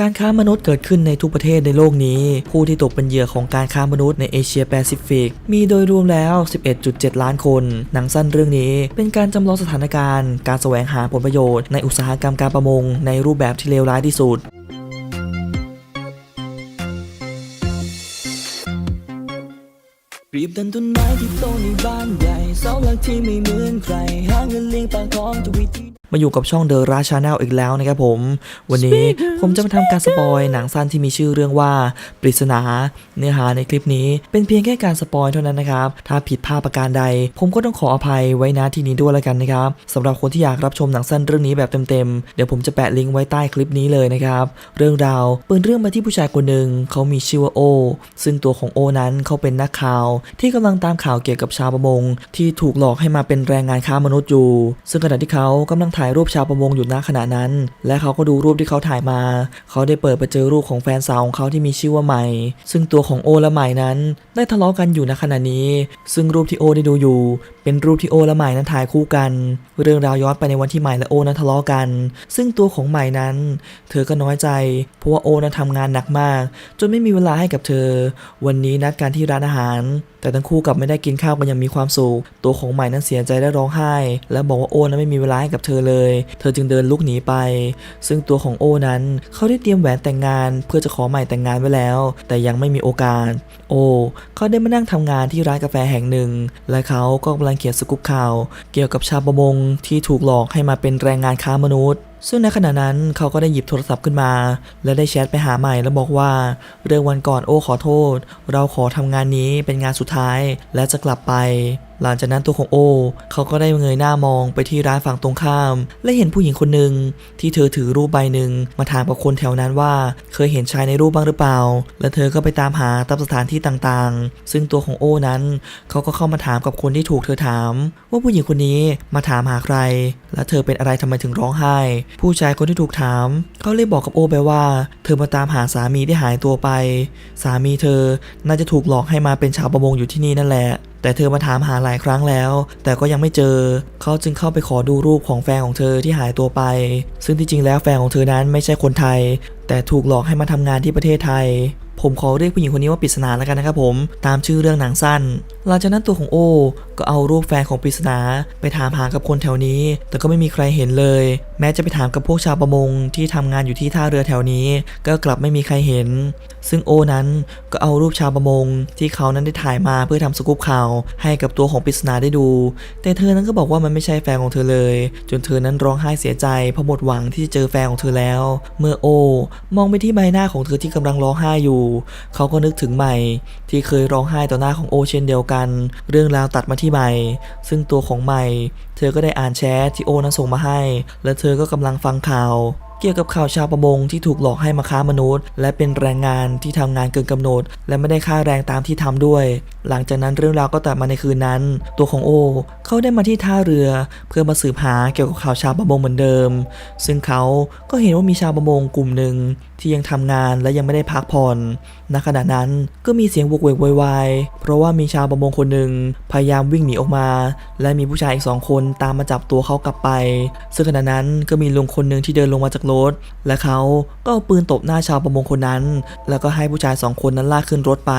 การค้ามนุษย์เกิดขึ้นในทุกประเทศในโลกนี้ ผู้ที่ตกเป็นเหยื่อของการค้ามนุษย์ในเอเชียแปซิฟิกมีโดยรวมแล้ว 11.7 ล้านคน หนังสั้นเรื่องนี้เป็นการจำลองสถานการณ์ การแสวงหาผลประโยชน์ในอุตสาหกรรมการประมงในรูปแบบที่เลวร้ายที่สุดเรียบดันต้นไม้ที่โตในบ้านใหญ่เสาหลักที่ไม่เหมือนใคร หาเงินเลี้ยงปากท้องทุกวิธี มาอยู่กับช่องเดอะราชาแนลอีกแล้วนะครับผม วันนี้ผมจะมาทำการสปอยหนังสั้นที่มีชื่อเรื่องว่าปริศนา เนื้อหาในคลิปนี้เป็นเพียงแค่การสปอยเท่านั้นนะครับ ถ้าผิดพลาดประการใด ผมก็ต้องขออภัยไว้ณที่นี้ด้วยแล้วกันนะครับสำหรับคนที่อยากรับชมหนังสั้นเรื่องนี้แบบเต็มๆ เดี๋ยวผมจะแปะลิงก์ไว้ใต้คลิปนี้เลยนะครับ เรื่องราวเปิดเรื่องมาที่ผู้ชายคนหนึ่งเขามีชื่อว่าโอ ซึ่งตัวของโอนั้นเขาเป็นนักข่าว ที่กำลังตามข่าวเกี่ยวกับชาวประมง ที่ถูกหลอกให้มาเป็นแรงงานค้ามนุษย์อยู่ ซึ่งขณะที่เขากำลังถ่ายรูปชาวประมงอยู่ณขณะนั้น และเขาก็ดูรูปที่เขาถ่ายมา เขาได้เปิดไปเจอรูปของแฟนสาวของเขาที่มีชื่อว่าใหม่ ซึ่งตัวของโอและใหม่นั้น ได้ทะเลาะกันอยู่ณขณะนี้ ซึ่งรูปที่โอได้ดูอยู่เป็นรูปที่โอและใหม่นั้นถ่ายคู่กัน เรื่องราวย้อนไปในวันที่ใหม่และโอนั้นทะเลาะกัน ซึ่งตัวของใหม่นั้น เธอก็น้อยใจ เพราะว่าโอนั้นทำงานหนักมาก จนไม่มีเวลาให้กับเธอ วันนี้นัดกันที่ร้านอาหาร แต่ทั้งคู่กลับไม่ได้กินข้าวกันอย่างมีความสุข ตัวของใหม่นั้นเสียใจและร้องไห้ และบอกว่าโอนั้นไม่มีเวลาให้กับเธอเลย เธอจึงเดินลุกหนีไป ซึ่งตัวของโอนั้นเขาได้เตรียมแหวนแต่งงาน เพื่อจะขอใหม่แต่งงานไว้แล้ว แต่ยังไม่มีโอกาส โอเขาได้มานั่งทำงานที่ร้านกาแฟแห่งหนึ่ง และเขาก็กำลังเขียนสกุปข่าว เกี่ยวกับชาวประมงที่ถูกหลอกให้มาเป็นแรงงานค้ามนุษย์ ซึ่งในขณะนั้นเขาก็ได้หยิบโทรศัพท์ขึ้นมา และได้แชทไปหาใหม่แล้วบอกว่า เรื่องวันก่อนโอ้ขอโทษ เราขอทำงานนี้เป็นงานสุดท้ายและจะกลับไป หลังจากนั้นตัวของโอ เขาก็ได้เงยหน้ามองไปที่ร้านฝั่งตรงข้าม และเห็นผู้หญิงคนหนึ่งที่เธอถือรูปใบหนึ่งมาถามกับคนแถวนั้นว่า เคยเห็นชายในรูปบ้างหรือเปล่า และเธอก็ไปตามหาตามสถานที่ต่างๆ ซึ่งตัวของโอนั้นเขาก็เข้ามาถามกับคนที่ถูกเธอถาม ว่าผู้หญิงคนนี้มาถามหาใคร และเธอเป็นอะไรทำไมถึงร้องไห้ ผู้ชายคนที่ถูกถามเขาเลยบอกกับโอไปว่า เธอมาตามหาสามีที่หายตัวไป สามีเธอน่าจะถูกหลอกให้มาเป็นชาวประมงอยู่ที่นี่นั่นแหละ แต่เธอมาถามหาหลายครั้งแล้ว แต่ก็ยังไม่เจอ เขาจึงเข้าไปขอดูรูปของแฟนของเธอที่หายตัวไป ซึ่งที่จริงแล้วแฟนของเธอนั้นไม่ใช่คนไทย แต่ถูกหลอกให้มาทำงานที่ประเทศไทย ผมขอเรียกผู้หญิงคนนี้ว่าปริศนาแล้วกันนะครับผม ตามชื่อเรื่องหนังสั้นหลังจากนั้นตัวของโอ ก็เอารูปแฟนของปริศนาไปถามหากับคนแถวนี้ แต่ก็ไม่มีใครเห็นเลย แม้จะไปถามกับพวกชาวประมงที่ทำงานอยู่ที่ท่าเรือแถวนี้ ก็กลับไม่มีใครเห็น ซึ่งโอนั้นก็เอารูปชาวประมงที่เขานั้นได้ถ่ายมาเพื่อทำสกู๊ปข่าวให้กับตัวของปริศนาได้ดู แต่เธอนั้นก็บอกว่ามันไม่ใช่แฟนของเธอเลย จนเธอนั้นร้องไห้เสียใจเพราะหมดหวังที่จะเจอแฟนของเธอแล้ว เมื่อโอ มองไปที่ใบหน้าของเธอที่กำลังร้องไห้อยู่ เขาก็นึกถึงใหม่ ที่เคยร้องไห้ต่อหน้าของโอเช่นเดียวกัน เรื่องราวตัดมาที่ใหม่ ซึ่งตัวของใหม่ เธอก็ได้อ่านแชทที่โอนั้นส่งมาให้ และเธอก็กำลังฟังข่าวเกี่ยวกับข่าวชาวประมงที่ถูกหลอกให้มาค้ามนุษย์ และเป็นแรงงานที่ทำงานเกินกำหนด และไม่ได้ค่าแรงตามที่ทำด้วย หลังจากนั้นเรื่องราวก็ตัดมาในคืนนั้น ตัวของโอ เขาได้มาที่ท่าเรือ เพื่อมาสืบหาเกี่ยวกับข่าวชาวประมงเหมือนเดิม ซึ่งเขาก็เห็นว่ามีชาวประมงกลุ่มหนึ่ง ที่ยังทำงานและยังไม่ได้พักผ่อนณขณะนั้นก็มีเสียงวกเวกโวยวายเพราะว่ามีชาวประมงคนหนึ่งพยายามวิ่งหนีออกมา และมีผู้ชายอีกสองคนตามมาจับตัวเขากลับไป ซึ่งขณะนั้นก็มีลุงคนหนึ่งที่เดินลงมาจากรถ และเขาก็เอาปืนตบหน้าชาวประมงคนนั้น แล้วก็ให้ผู้ชายสองคนนั้นลากขึ้นรถไป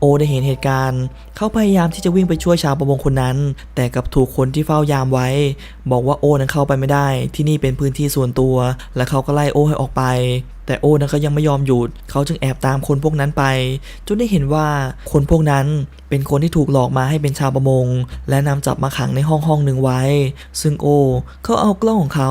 โอได้เห็นเหตุการณ์ เขาพยายามที่จะวิ่งไปช่วยชาวประมงคนนั้น แต่กับถูกคนที่เฝ้ายามไว้ บอกว่าโอนั้นเข้าไปไม่ได้ ที่นี่เป็นพื้นที่ส่วนตัว และเขาก็ไล่โอให้ออกไปแต่โอนั้นก็ยังไม่ยอมหยุด เขาจึงแอบตามคนพวกนั้นไป จนได้เห็นว่าคนพวกนั้นเป็นคนที่ถูกหลอกมาให้เป็นชาวประมง และนำจับมาขังในห้องห้องหนึ่งไว้ ซึ่งโอเขาเอากล้องของเขา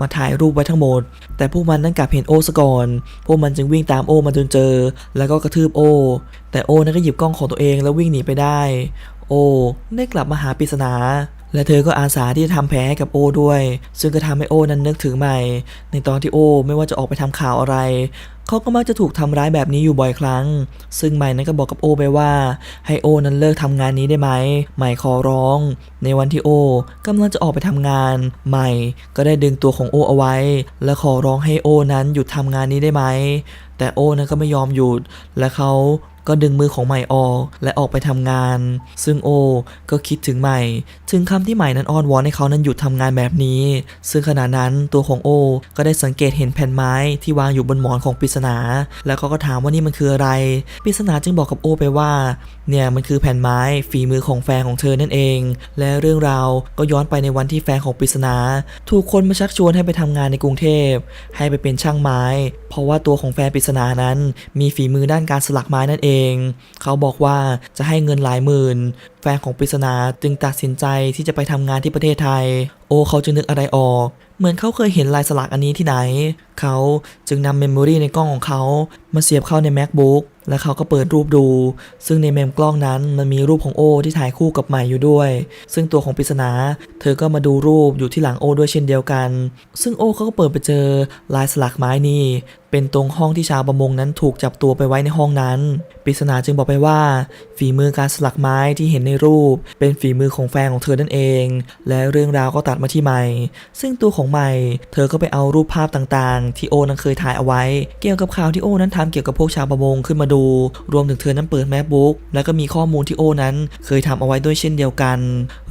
มาถ่ายรูปไว้ทั้งหมด แต่พวกมันนั้นกลับเห็นโอซะก่อน พวกมันจึงวิ่งตามโอมาจนเจอ แล้วก็กระทืบโอ แต่โอนั้นก็หยิบกล้องของตัวเองแล้ววิ่งหนีไปได้ โอได้กลับมาหาปริศนา และเธอก็อาสาที่จะทำแผลให้กับโอด้วย ซึ่งก็ทำให้โอนั้นนึกถึงใหม่ ในตอนที่โอไม่ว่าจะออกไปทำข่าวอะไรเขาก็มักจะถูกทำร้ายแบบนี้อยู่บ่อยครั้ง ซึ่งใหม่นั้นก็บอกกับโอไปว่า ให้โอนั้นเลิกทำงานนี้ได้ไหม ใหม่ขอร้อง ในวันที่โอกำลังจะออกไปทำงาน ใหม่ก็ได้ดึงตัวของโอเอาไว้ และขอร้องให้โอนั้นหยุดทำงานนี้ได้ไหม แต่โอนั้นก็ไม่ยอมหยุด และเขา ก็ดึงมือของใหม่ออก และออกไปทำงาน ซึ่งโอ ก็คิดถึงใหม่ ถึงคำที่ใหม่นั้นอ้อนวอนให้เขานั้นหยุดทำงานแบบนี้ ซึ่งขณะนั้นตัวของโอ ก็ได้สังเกตเห็นแผ่นไม้ที่วางอยู่บนหมอนของปริศนา แล้วเขาก็ถามว่านี่มันคืออะไรปริศนาจึงบอกกับโอไปว่า เนี่ยมันคือแผ่นไม้ฝีมือของแฟนของเธอนั่นเอง และเรื่องราวก็ย้อนไปในวันที่แฟนของปริศนา ถูกคนมาชักชวนให้ไปทำงานในกรุงเทพ ให้ไปเป็นช่างไม้ เพราะว่าตัวของแฟนปริศนานั้น มีฝีมือด้านการสลักไม้นั่นเองเขาบอกว่าจะให้เงินหลายหมื่น แฟนของปริศนาจึงตัดสินใจที่จะไปทำงานที่ประเทศไทย โอเขาจึงนึกอะไรออก เหมือนเขาเคยเห็นลายสลักอันนี้ที่ไหน เขา จึงนำเมมโมรีในกล้องของเขา มาเสียบเข้าใน macbook และเขาก็เปิดรูปดู ซึ่งในเมมกล้องนั้นมันมีรูปของโอที่ถ่ายคู่กับใหม่อยู่ด้วย ซึ่งตัวของปริศนา เธอก็มาดูรูปอยู่ที่หลังโอด้วยเช่นเดียวกัน ซึ่งโอเขาก็เปิดไปเจอลายสลักไม้นี่ เป็นตรงห้องที่ชาวประมงนั้นถูกจับตัวไปไว้ในห้องนั้น ปริศนาจึงบอกไปว่า ฝีมือการสลักไม้ที่เห็นในรูป เป็นฝีมือของแฟนของเธอนั่นเอง และเรื่องราวก็ตัดมาที่ใหม่ ซึ่งตัวของใหม่ เธอก็ไปเอารูปภาพต่างที่โอนั้นเคยถ่ายเอาไว้ เกี่ยวกับข่าวที่โอนั้นทำเกี่ยวกับพวกชาวประมงขึ้นมาดู รวมถึงเธอนั้นเปิดแมปบุ๊กแล้วก็มีข้อมูลที่โอนั้นเคยทำเอาไว้ด้วยเช่นเดียวกัน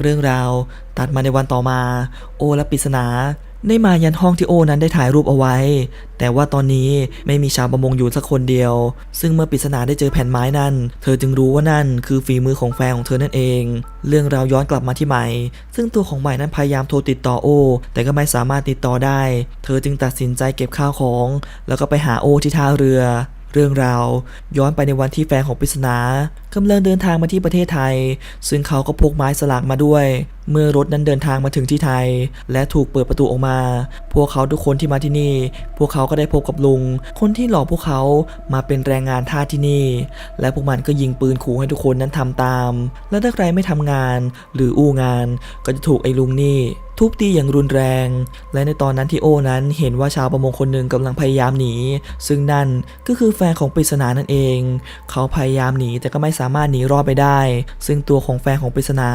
เรื่องราวตัดมาในวันต่อมา โอและปริศนา ได้มายันห้องที่โอนั้นได้ถ่ายรูปเอาไว้ แต่ว่าตอนนี้ไม่มีชาวประมงอยู่สักคนเดียว ซึ่งเมื่อปริศนาได้เจอแผ่นไม้นั่นเธอจึงรู้ว่านั่นคือฝีมือของแฟนของเธอนั่นเอง เรื่องราวย้อนกลับมาที่ใหม่ ซึ่งตัวของใหม่นั้นพยายามโทรติดต่อโอ แต่ก็ไม่สามารถติดต่อได้ เธอจึงตัดสินใจเก็บข้าวของ แล้วก็ไปหาโอที่ท่าเรือ เรื่องราวย้อนไปในวันที่แฟนของปริศนากำลังเดินทางมาที่ประเทศไทย ซึ่งเขาก็พกไม้สลากมาด้วย เมื่อรถนั้นเดินทางมาถึงที่ไทย และถูกเปิดประตูออกมา พวกเขาทุกคนที่มาที่นี่ พวกเขาก็ได้พบกับลุง คนที่หลอกพวกเขามาเป็นแรงงานท่าที่นี่ และพวกมันก็ยิงปืนขู่ให้ทุกคนนั้นทำตาม และถ้าใครไม่ทำงานหรืออู้งาน ก็จะถูกไอ้ลุงนี่ทุบตีอย่างรุนแรง และในตอนนั้นที่โอ้นั้นเห็นว่าชาวประมงคนหนึ่งกำลังพยายามหนี ซึ่งนั่นก็คือแฟนของปริศนานั่นเอง เขาพยายามหนีแต่ก็ไม่สามารถหนีรอดไปได้ ซึ่งตัวของแฟนของปริศนา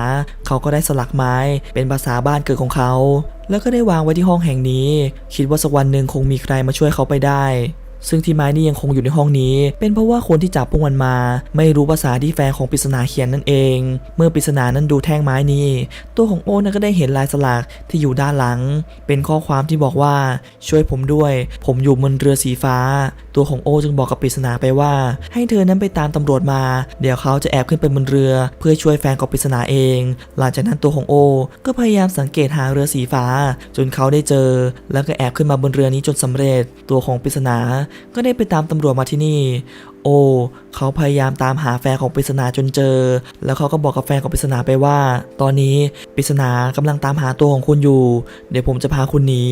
เขาก็ได้สลักไม้เป็นภาษาบ้านเกิดของเขา แล้วก็ได้วางไว้ที่ห้องแห่งนี้ คิดว่าสักวันหนึ่งคงมีใครมาช่วยเขาไปได้ ซึ่งที่ไม้นี่ยังคงอยู่ในห้องนี้ เป็นเพราะว่าคนที่จับพวกมันมา ไม่รู้ภาษาที่แฟนของปริศนาเขียนนั่นเอง เมื่อปริศนานั้นดูแท่งไม้นี้ ตัวของโอ้นั้นก็ได้เห็นลายสลักที่อยู่ด้านหลัง เป็นข้อความที่บอกว่าช่วยผมด้วย ผมอยู่บนเรือสีฟ้า ตัวของโอจึงบอกกับปริศนาไปว่า ให้เธอนั้นไปตามตำรวจมา เดี๋ยวเขาจะแอบขึ้นไปบนเรือ เพื่อช่วยแฟนของปริศนาเอง หลังจากนั้นตัวของโอ ก็พยายามสังเกตหาเรือสีฟ้า จนเขาได้เจอ แล้วก็แอบขึ้นมาบนเรือนี้จนสำเร็จ ตัวของปริศนาก็ได้ไปตามตำรวจมาที่นี่ โอ เขาพยายามตามหาแฟนของปริศนาจนเจอ แล้วเขาก็บอกกับแฟนของปริศนาไปว่า ตอนนี้ปริศนากำลังตามหาตัวของคุณอยู่ เดี๋ยวผมจะพาคุณหนี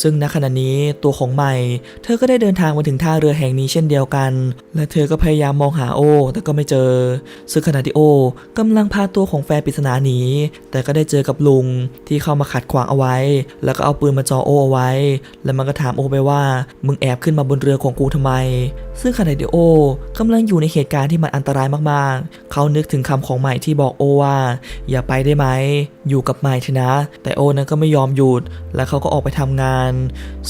ซึ่งณขณะนี้ตัวของใหม่ เธอก็ได้เดินทางมาถึงท่าเรือแห่งนี้เช่นเดียวกัน และเธอก็พยายามมองหาโอ แต่ก็ไม่เจอ ซึ่งขณะที่โอกำลังพาตัวของแฟนปริศนาหนี แต่ก็ได้เจอกับลุงที่เข้ามาขัดขวางเอาไว้ แล้วก็เอาปืนมาจ่อโอเอาไว้ แล้วมันก็ถามโอไปว่า มึงแอบขึ้นมาบนเรือของกูทำไม ซึ่งขณะที่โอกำลังอยู่ในเหตุการณ์ที่มันอันตรายมากๆ เขานึกถึงคำของใหม่ที่บอกโอว่า อย่าไปได้ไหม อยู่กับใหม่เถอะนะ แต่โอนั้นก็ไม่ยอมหยุด และเขาก็ออกไปทำงาน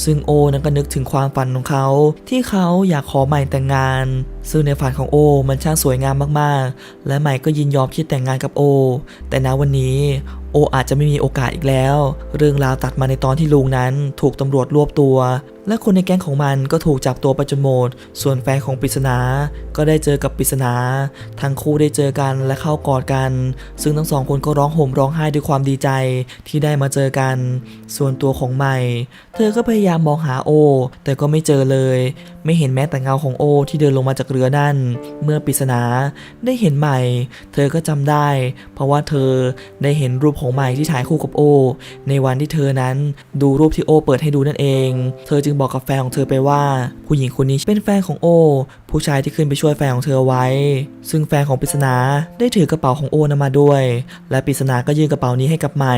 ซึ่งโอนั้นก็นึกถึงความฝันของเขา ที่เขาอยากขอใหม่แต่งงาน ซึ่งในฝันของโอมันช่างสวยงามมากๆ และใหม่ก็ยินยอมที่แต่งงานกับโอ แต่ณวันนี้ โออาจจะไม่มีโอกาสอีกแล้ว เรื่องราวตัดมาในตอนที่ลุงนั้น ถูกตำรวจรวบตัว และคนในแก๊งของมันก็ถูกจับตัวไปจนหมด ส่วนแฟนของปริศนา ก็ได้เจอกับปริศนา ทั้งคู่ได้เจอกันและเข้ากอดกัน ซึ่งทั้งสองคนก็ร้องห่มร้องไห้ด้วยความดีใจที่ได้มาเจอกัน ส่วนตัวของใหม่ เธอก็พยายามมองหาโอ แต่ก็ไม่เจอเลย ไม่เห็นแม้แต่เงาของโอที่เดินลงมาจากเรือนั่น เมื่อปริศนาได้เห็นใหม่ เธอก็จำได้ เพราะว่าเธอได้เห็นรูปของใหม่ที่ถ่ายคู่กับโอ ในวันที่เธอนั้นดูรูปที่โอ เปิดให้ดูนั่นเอง เธอจึงบอกกับแฟนของเธอไปว่า ผู้หญิงคนนี้เป็นแฟนของโอ ผู้ชายที่ขึ้นไปช่วยแฟนของเธอไว้ ซึ่งแฟนของปริศนาได้ถือกระเป๋าของโอนั้นมาด้วย และปริศนาก็ยื่นกระเป๋านี้ให้กับใหม่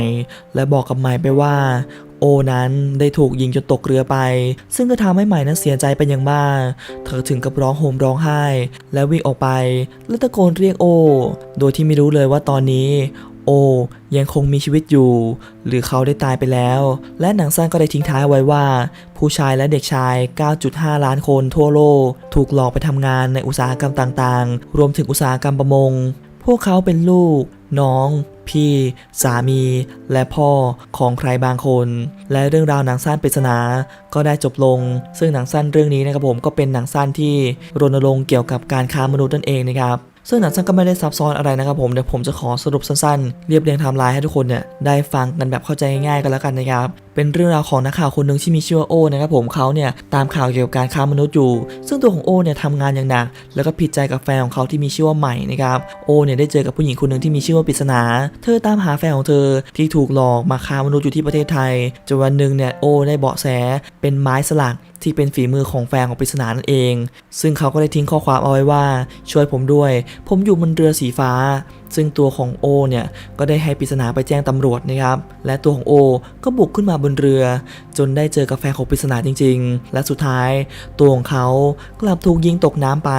และบอกกับใหม่ไปว่าโอนั้นได้ถูกยิงจนตกเรือไป ซึ่งก็ทำให้ใหม่นั้นเสียใจเป็นอย่างมาก เธอถึงกับร้องโหมร้องไห้ และวิ่งออกไป และตะโกนเรียกโอ โดยที่ไม่รู้เลยว่าตอนนี้ โอ ยังคงมีชีวิตอยู่ หรือเขาได้ตายไปแล้ว และหนังสั้นก็ได้ทิ้งท้ายไว้ว่า ผู้ชายและเด็กชาย 9.5 ล้านคนทั่วโลก ถูกหลอกไปทำงานในอุตสาหกรรมต่างๆ รวมถึงอุตสาหกรรมประมง พวกเขาเป็นลูก น้อง พี่ สามี และพ่อของใครบางคน และเรื่องราวหนังสั้นปริศนา ก็ได้จบลง ซึ่งหนังสั้นเรื่องนี้นะครับผมก็เป็นหนังสั้นที่รณรงค์เกี่ยวกับการค้ามนุษย์นั่นเองนะครับ ซึ่งหนังสั้นก็ไม่ได้ซับซ้อนอะไรนะครับผมเดี๋ยวผมจะขอสรุปสั้นๆ เรียบเรียงไทม์ไลน์ให้ทุกคนเนี่ยได้ฟังกันแบบเข้าใจง่ายๆกันแล้วกันนะครับ เป็นเรื่องราวของนักข่าวคนหนึ่งที่มีชื่อว่าโอนะครับผมเขาเนี่ยตามข่าวเกี่ยวกับการค้ามนุษย์อยู่ ซึ่งตัวของโอเนี่ยทำงานอย่างหนัก แล้วก็ผิดใจกับแฟนของเขาที่มีชื่อว่าใหม่นะครับโอเนี่ยได้เจอกับผู้หญิงคนหนึ่งที่มีชื่อว่าปริศนา เธอตามหาแฟนของเธอที่ถูกหลอกมาค้ามนุษย์อยู่ที่ประเทศไทยจนวันหนึ่งเนี่ยโอได้เบาะแสเป็นไม้สลักที่เป็นฝีมือของแฟนของปริศนานั่นเอง ซึ่งเขาก็ได้ทิ้งข้อความเอาไว้ว่า ช่วยผมด้วย ผมอยู่บนเรือสีฟ้า ซึ่งตัวของโอเนี่ยก็ได้ให้ปริศนาไปแจ้งตำรวจนะครับและตัวของโอก็บุกขึ้นมาบนเรือ จนได้เจอกาแฟของปริศนาจริง ๆ และสุดท้าย ตัวของเขากลับถูกยิงตกน้ำไป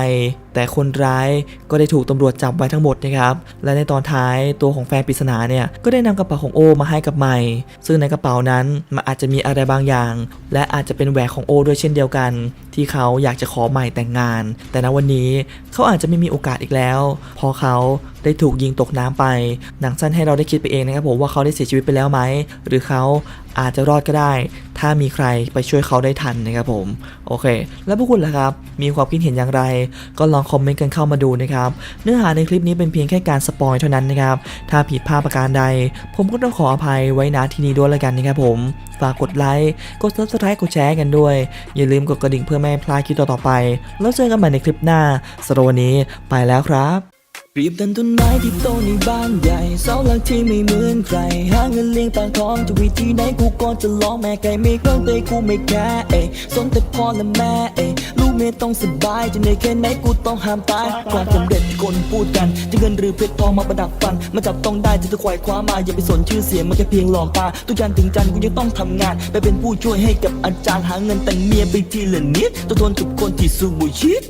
แต่คนร้ายก็ได้ถูกตำรวจจับไว้ทั้งหมดนะครับและในตอนท้ายตัวของแฟนปริศนาเนี่ยก็ได้นำกระเป๋าของโอมาให้กับใหม่ ซึ่งในกระเป๋านั้นมันอาจจะมีอะไรบางอย่าง และอาจจะเป็นแหวนของโอด้วยเช่นเดียวกัน ที่เขาอยากจะขอใหม่แต่งงาน แต่ณวันนี้เขาอาจจะไม่มีโอกาสอีกแล้ว พอเขาได้ถูกยิงตกน้ำไป หนังสั้นให้เราได้คิดไปเองนะครับผมว่าเขาได้เสียชีวิตไปแล้วไหม หรือเขา อาจจะรอดก็ได้ ถ้ามีใครไปช่วยเขาได้ทันนะครับผมโอเค แล้วพวกคุณล่ะครับ มีความคิดเห็นอย่างไร ก็ลองคอมเมนต์กันเข้ามาดูนะครับ เนื้อหาในคลิปนี้เป็นเพียงแค่การสปอยเท่านั้นนะครับ ถ้าผิดพลาดประการใด ผมก็ต้องขออภัยไว้ณที่นี้ด้วยแล้วกันนะครับผม ฝากกดไลค์กด subscribe กดแชร์กันด้วย อย่าลืมกดกระดิ่งเพื่อไม่ให้พลาดคลิปต่อๆไป แล้วเจอกันใหม่ในคลิปหน้าสำหรับวันนี้ไปแล้วครับ เปรียบดันต้นไม้ที่โตในบ้านใหญ่เสาหลักที่ไม่เหมือนใคร หาเงินเลี้ยงปากท้องจะวิธีไหนกูก็จะร้องแม่ไก่ไม่เครื่องเตยกูไม่แค่เอ้สนแต่พ่อและแม่เอ้ลูกเมียต้องสบายจะเหนื่อยแค่ไหนกูต้องห้ามตายความสำเร็จที่คนพูดกันจะเงินหรือเพชรทองมาประดับฟันมาจับต้องได้จะจะควายคว้ามาอย่าไปสนชื่อเสียงมันแค่เพียงหลอกตาทุกย่างถึงจันกูยังต้องทำงาน ไปเป็นผู้ช่วยให้กับอาจารย์หาเงินแต่งเมียไปทีละนิดต้องทนกับคนที่สู้บุชิต